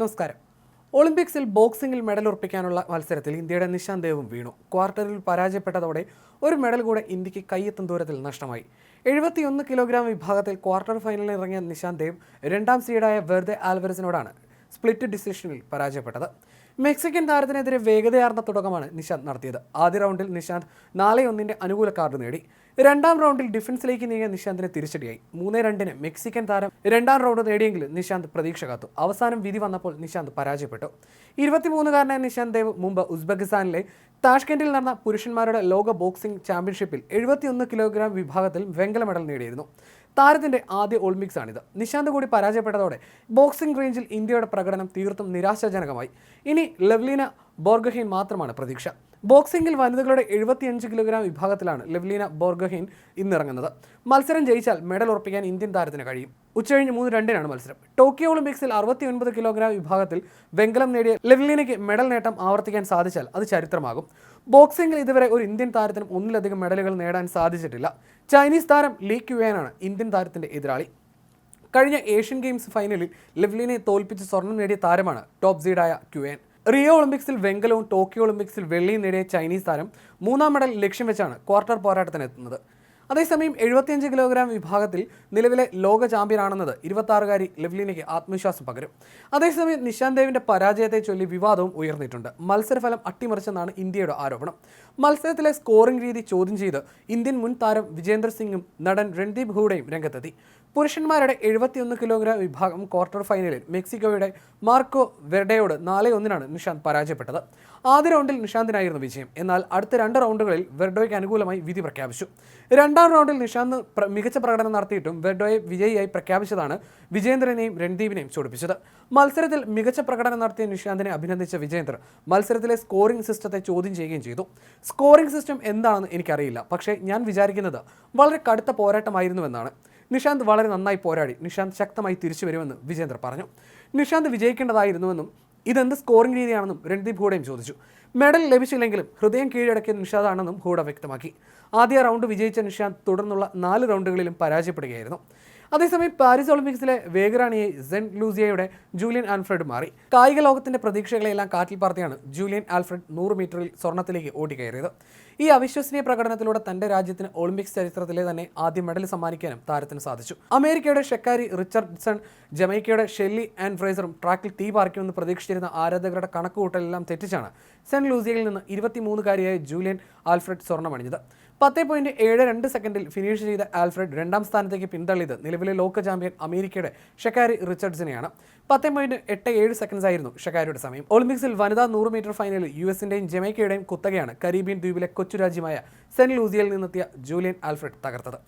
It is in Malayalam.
നമസ്കാരം. ഒളിമ്പിക്സിൽ ബോക്സിംഗിൽ മെഡൽ ഉറപ്പിക്കാനുള്ള മത്സരത്തിൽ ഇന്ത്യയുടെ നിശാന്ത് ദേവും വീണു. ക്വാർട്ടറിൽ പരാജയപ്പെട്ടതോടെ ഒരു മെഡൽ കൂടെ ഇന്ത്യയ്ക്ക് കയ്യെത്തും ദൂരത്തിൽ നഷ്ടമായി. എഴുപത്തിയൊന്ന് കിലോഗ്രാം വിഭാഗത്തിൽ ക്വാർട്ടർ ഫൈനലിൽ ഇറങ്ങിയ നിശാന്ത് ദേവ് രണ്ടാം സീഡായ വെർദെ ആൽവരസിനോടാണ് സ്പ്ലിറ്റ് ഡിസിഷനിൽ പരാജയപ്പെട്ടത്. മെക്സിക്കൻ താരത്തിനെതിരെ വേഗതയാർന്ന തുടക്കമാണ് നിശാന്ത് നടത്തിയത്. ആദ്യ റൗണ്ടിൽ നിശാന്ത് നാല് ഒന്നിന്റെ അനുകൂല കാർഡ് നേടി. രണ്ടാം റൗണ്ടിൽ ഡിഫൻസിലേക്ക് നീങ്ങിയ നിശാന്തിന് തിരിച്ചടിയായി. മൂന്ന് രണ്ടിന് മെക്സിക്കൻ താരം രണ്ടാം റൗണ്ട് നേടിയെങ്കിലും നിശാന്ത് പ്രതീക്ഷ കാത്തു. അവസാനം വിധി വന്നപ്പോൾ നിശാന്ത് പരാജയപ്പെട്ടു. ഇരുപത്തിമൂന്നുകാരനായ നിശാന്ത് ദേവ് മുമ്പ് ഉസ്ബെക്കിസ്ഥാനിലെ താഷ്കെൻഡിൽ നടന്ന പുരുഷന്മാരുടെ ലോക ബോക്സിംഗ് ചാമ്പ്യൻഷിപ്പിൽ എഴുപത്തിയൊന്ന് കിലോഗ്രാം വിഭാഗത്തിൽ വെങ്കല മെഡൽ നേടിയിരുന്നു. താരത്തിന്റെ ആദ്യ ഒളിമ്പിക്സ് ആണിത് നിശാന്ത് കൂടി പരാജയപ്പെട്ടതോടെ ബോക്സിംഗ് റേഞ്ചിൽ ഇന്ത്യയുടെ പ്രകടനം തീർത്തും നിരാശാജനകമായി. ഇനി ലവ്ലീന ബോർഗഹീൻ മാത്രമാണ് പ്രതീക്ഷ. ബോക്സിംഗിൽ വനിതകളുടെ എഴുപത്തിയഞ്ച് കിലോഗ്രാം വിഭാഗത്തിലാണ് ലെവ്ലീന ബോർഗഹിൻ ഇന്നിറങ്ങുന്നത്. മത്സരം ജയിച്ചാൽ മെഡൽ ഉറപ്പിക്കാൻ ഇന്ത്യൻ താരത്തിന് കഴിയും. ഉച്ചകഴിഞ്ഞ് മൂന്ന് രണ്ടിനാണ് മത്സരം. ടോക്കിയോ ഒളിമ്പിക്സിൽ അറുപത്തിയൊൻപത് കിലോഗ്രാം വിഭാഗത്തിൽ വെങ്കലം നേടിയ ലെവ്ലീനയ്ക്ക് മെഡൽ നേട്ടം ആവർത്തിക്കാൻ സാധിച്ചാൽ അത് ചരിത്രമാകും. ബോക്സിംഗിൽ ഇതുവരെ ഒരു ഇന്ത്യൻ താരത്തിനും ഒന്നിലധികം മെഡലുകൾ നേടാൻ സാധിച്ചിട്ടില്ല. ചൈനീസ് താരം ലീ ക്യുവാനാണ് ഇന്ത്യൻ താരത്തിന്റെ എതിരാളി. കഴിഞ്ഞ ഏഷ്യൻ ഗെയിംസ് ഫൈനലിൽ ലെവ്ലിനെ തോൽപ്പിച്ച് സ്വർണം നേടിയ താരമാണ് ടോപ്പ് സീഡായ ക്യുവേൻ റിയോ ഒളിമ്പിക്സിൽ വെങ്കലവും ടോക്കിയോ ഒളിമ്പിക്സിൽ വെള്ളിയും നേടിയ ചൈനീസ് താരം മൂന്നാം മെഡൽ ലക്ഷ്യം വെച്ചാണ് ക്വാർട്ടർ പോരാട്ടത്തിനെത്തുന്നത്. അതേസമയം എഴുപത്തിയഞ്ച് കിലോഗ്രാം വിഭാഗത്തിൽ നിലവിലെ ലോക ചാമ്പ്യനാണെന്നത് ഇരുപത്താറുകാരി ലെവ്ലിനയ്ക്ക് ആത്മവിശ്വാസം പകരും. അതേസമയം നിശാന്ത് ദേവിന്റെ പരാജയത്തെ ചൊല്ലി വിവാദവും ഉയർന്നിട്ടുണ്ട്. മത്സരഫലം അട്ടിമറിച്ചെന്നാണ് ഇന്ത്യയുടെ ആരോപണം. മത്സരത്തിലെ സ്കോറിംഗ് രീതി ചോദ്യം ചെയ്ത് ഇന്ത്യൻ മുൻ താരം വിജേന്ദർ സിംഗും നടൻ രൺദീപ് ഹൂഡയും രംഗത്തെത്തി. പുരുഷന്മാരുടെ എഴുപത്തിയൊന്ന് കിലോഗ്രാം വിഭാഗം ക്വാർട്ടർ ഫൈനലിൽ മെക്സിക്കോയുടെ മാർക്കോ വെർഡയോട് നാല് ഒന്നിനാണ് നിഷാന്ത് പരാജയപ്പെട്ടത്. ആദ്യ റൗണ്ടിൽ നിഷാന്തിനായിരുന്നു വിജയം. എന്നാൽ അടുത്ത രണ്ട് റൗണ്ടുകളിൽ വെർഡോയ്ക്ക് അനുകൂലമായി വിധി പ്രഖ്യാപിച്ചു. രണ്ടാം റൗണ്ടിൽ നിഷാന്ത് മികച്ച പ്രകടനം നടത്തിയിട്ടും വെഡോയെ വിജയിയായി പ്രഖ്യാപിച്ചതാണ് വിജേന്ദ്രനെയും രൺദീപിനെയും ചൊടിപ്പിച്ചത്. മത്സരത്തിൽ മികച്ച പ്രകടനം നടത്തിയ നിഷാന്തിനെ അഭിനന്ദിച്ച വിജേന്ദ്രൻ മത്സരത്തിലെ സ്കോറിംഗ് സിസ്റ്റത്തെ ചോദ്യം ചെയ്യുകയും ചെയ്തു. സ്കോറിംഗ് സിസ്റ്റം എന്താണെന്ന് എനിക്കറിയില്ല. പക്ഷേ ഞാൻ വിചാരിക്കുന്നത് വളരെ കടുത്ത പോരാട്ടമായിരുന്നുവെന്നാണ്. നിഷാന്ത് വളരെ നന്നായി പോരാടി. നിഷാന്ത് ശക്തമായി തിരിച്ചു വരുമെന്ന് വിജേന്ദ്ര പറഞ്ഞു. നിഷാന്ത് വിജയിക്കേണ്ടതായിരുന്നുവെന്നും ഇതെന്ത് സ്കോറിംഗ് രീതിയാണെന്നും രൺദീപ് ഹൂഡയും ചോദിച്ചു. മെഡൽ ലഭിച്ചില്ലെങ്കിലും ഹൃദയം കീഴടക്കിയ നിഷാദാണെന്നും ഹൂഡ വ്യക്തമാക്കി. ആദ്യ റൗണ്ട് വിജയിച്ച നിഷാദ് തുടർന്നുള്ള നാല് റൗണ്ടുകളിലും പരാജയപ്പെടുകയായിരുന്നു. അതേസമയം പാരീസ് ഒളിമ്പിക്സിലെ വേഗറാണിയെ സെൻ ലൂസിയയുടെ ജൂലിയൻ ആൽഫ്രഡ് മാറി. കായിക ലോകത്തിന്റെ പ്രതീക്ഷകളെല്ലാം കാറ്റിൽ പറത്തിയാണ് ജൂലിയൻ ആൽഫ്രഡ് നൂറ് മീറ്ററിൽ സ്വർണത്തിലേക്ക് ഓടിക്കയറിയത്. ഈ അവിശ്വസനീയ പ്രകടനത്തിലൂടെ തന്റെ രാജ്യത്തിന് ഒളിമ്പിക്സ് ചരിത്രത്തിലെ തന്നെ ആദ്യ മെഡൽ സമ്മാനിക്കാനും താരത്തിന് സാധിച്ചു. അമേരിക്കയുടെ ഷെക്കാരി റിച്ചർഡ്സൺ ജമൈക്കയുടെ ഷെല്ലി ആൻഡ് ഫ്രേസറും ട്രാക്കിൽ തീ പാർക്കുമെന്ന് പ്രതീക്ഷിച്ചിരുന്ന ആരാധകരുടെ കണക്കുകൂട്ടലെല്ലാം തെറ്റിച്ചാണ് സെന്റ് ലൂസിയയിൽ നിന്ന് ഇരുപത്തിമൂന്നുകാരിയായ ജൂലിയൻ ആൽഫ്രഡ് സ്വർണമണിഞ്ഞത് പത്ത് പോയിന്റ് ഏഴ് രണ്ട് സെക്കൻഡിൽ ഫിനിഷ് ചെയ്ത ആൽഫ്രഡ് രണ്ടാം സ്ഥാനത്തേക്ക് പിന്തള്ളിയത് നിലവിലെ ലോക ചാമ്പ്യൻ അമേരിക്കയുടെ ഷെക്കാരി റിച്ചർഡ്സിനെയാണ്. പത്ത് പോയിന്റ് എട്ട് ഏഴ് സെക്കൻഡ്സ് ആയിരുന്നു ഷെക്കാരിയുടെ സമയം. ഒളിമ്പിക്സിൽ വനിതാ നൂറ് മീറ്റർ ഫൈനലിൽ യു എസിന്റെയും ജമൈക്കയുടെയും കുത്തകയാണ് കരീബിയൻ ദ്വീപിലെ കൊച്ചു രാജ്യമായ സെന്റ് ലൂസിയയിൽ നിന്നെത്തിയ ജൂലിയൻ ആൽഫ്രഡ് തകർത്തത്.